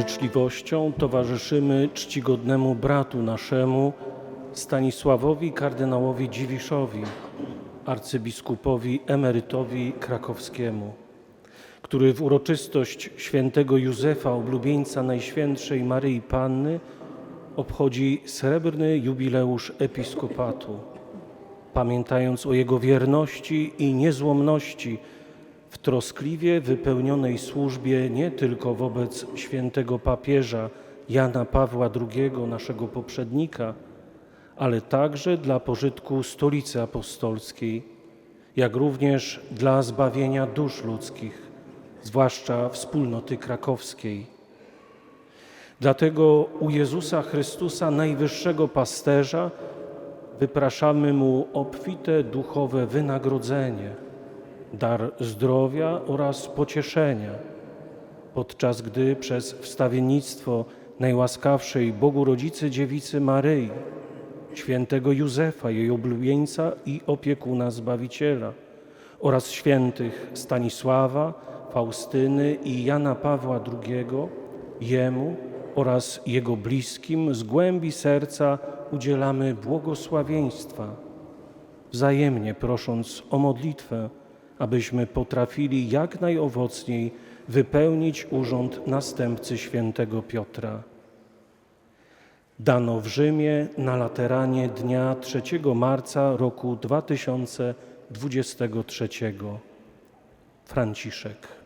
uczciwością towarzyszymy czcigodnemu bratu naszemu Stanisławowi kardynałowi Dziwiszowi, arcybiskupowi emerytowi krakowskiemu, który w uroczystość świętego Józefa, oblubieńca Najświętszej Maryi Panny, obchodzi srebrny jubileusz episkopatu. Pamiętając o jego wierności i niezłomności w troskliwie wypełnionej służbie nie tylko wobec świętego papieża Jana Pawła II, naszego poprzednika, ale także dla pożytku Stolicy Apostolskiej, jak również dla zbawienia dusz ludzkich, zwłaszcza wspólnoty krakowskiej. Dlatego u Jezusa Chrystusa, najwyższego pasterza, wypraszamy Mu obfite duchowe wynagrodzenie, dar zdrowia oraz pocieszenia, podczas gdy przez wstawiennictwo najłaskawszej Bogu Rodzicy Dziewicy Maryi, świętego Józefa, jej oblubieńca i opiekuna Zbawiciela oraz świętych Stanisława, Faustyny i Jana Pawła II, Jemu oraz Jego bliskim z głębi serca udzielamy błogosławieństwa, wzajemnie prosząc o modlitwę, abyśmy potrafili jak najowocniej wypełnić urząd następcy świętego Piotra. Dano w Rzymie na Lateranie dnia 3 marca roku 2023. Franciszek.